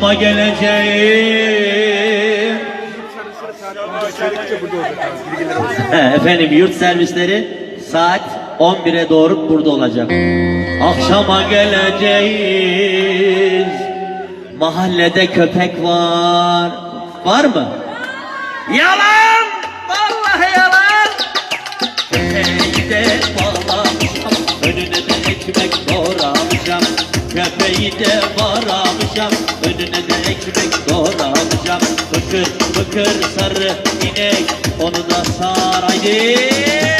geleceğim. He, efendim yurt servisleri saat 11'e doğru burada olacak. Akşama geleceğiz. Mahallede köpek var. Var mı? Yalan! Vallahi yalan! Köpeği de bağlamışam, önüne. Köpeği de bağlamışam, önüne de ekmek doğramışam. Fıkır fıkır sarı inek, onu da sar haydi.